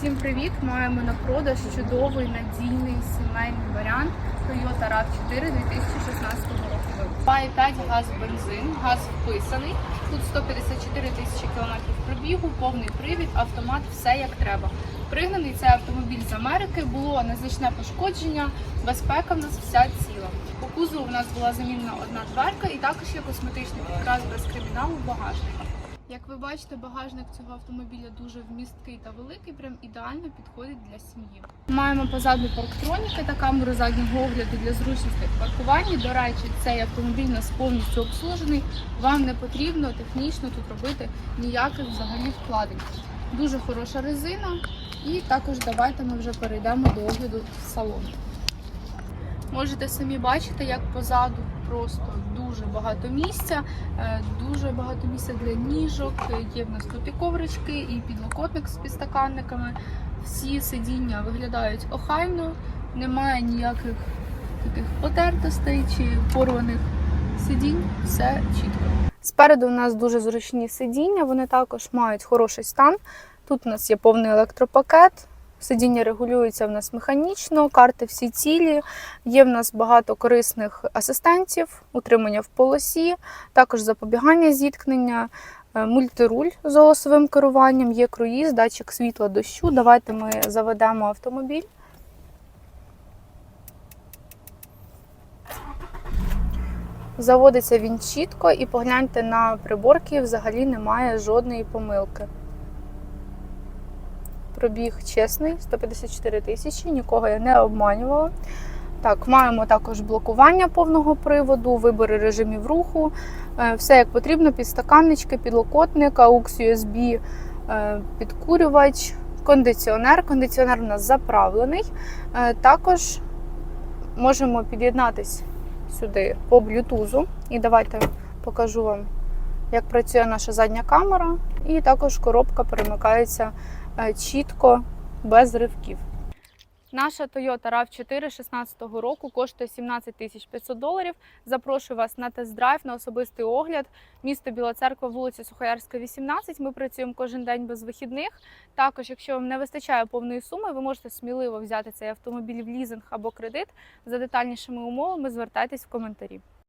Всім привіт! Маємо на продаж чудовий надійний сімейний варіант Toyota RAV4 2016 року. Має 5 газ бензин, газ вписаний. Тут 154 тисячі кілометрів пробігу, повний привід, автомат, все як треба. Пригнаний цей автомобіль з Америки, було незначне пошкодження, безпека в нас вся ціла. По кузову в нас була замінена одна дверка і також є косметичний підкрас без криміналу багажника. Як ви бачите, багажник цього автомобіля дуже вмісткий та великий, прям ідеально підходить для сім'ї. Маємо позаду парктроніки та камеру заднього огляду для зручності в паркуванні. До речі, цей автомобіль у нас повністю обслужений. Вам не потрібно технічно тут робити ніяких взагалі вкладень. Дуже хороша резина, і також давайте ми вже перейдемо до огляду салону. Можете самі бачити, як позаду просто дуже багато місця, е, дуже багато місця для ніжок. Є в нас тут і коврички, і підлокотник з підстаканниками. Всі сидіння виглядають охайно, немає ніяких таких потертостей чи порваних сидінь. Все чітко. Спереду у нас дуже зручні сидіння, вони також мають хороший стан. Тут у нас є повний електропакет. Сидіння регулюється в нас механічно, карти всі цілі. Є в нас багато корисних асистентів, утримання в полосі, також запобігання зіткнення, е, мультируль з голосовим керуванням, є круїз, датчик світла дощу. Давайте ми заведемо автомобіль. Заводиться він чітко і погляньте на приборки, взагалі немає жодної помилки. Пробіг чесний, 154 тисячі, нікого я не обманювала. Так, маємо також блокування повного приводу, вибори режимів руху, е, все як потрібно, підстаканнички, підлокотник, AUX USB, е, підкурювач, кондиціонер. Кондиціонер у нас заправлений. Е, Також можемо під'єднатись сюди по блютузу. І давайте покажу вам, як працює наша задня камера. І також коробка перемикається е, чітко, без ривків. Наша Toyota RAV4 16 року коштує 17 тисяч 500 доларів. Запрошую вас на тест-драйв, на особистий огляд. Місто Біла Церква, вулиця Сухоярська, 18. Ми працюємо кожен день без вихідних. Також, якщо вам не вистачає повної суми, ви можете сміливо взяти цей автомобіль в лізинг або кредит. За детальнішими умовами звертайтесь в коментарі.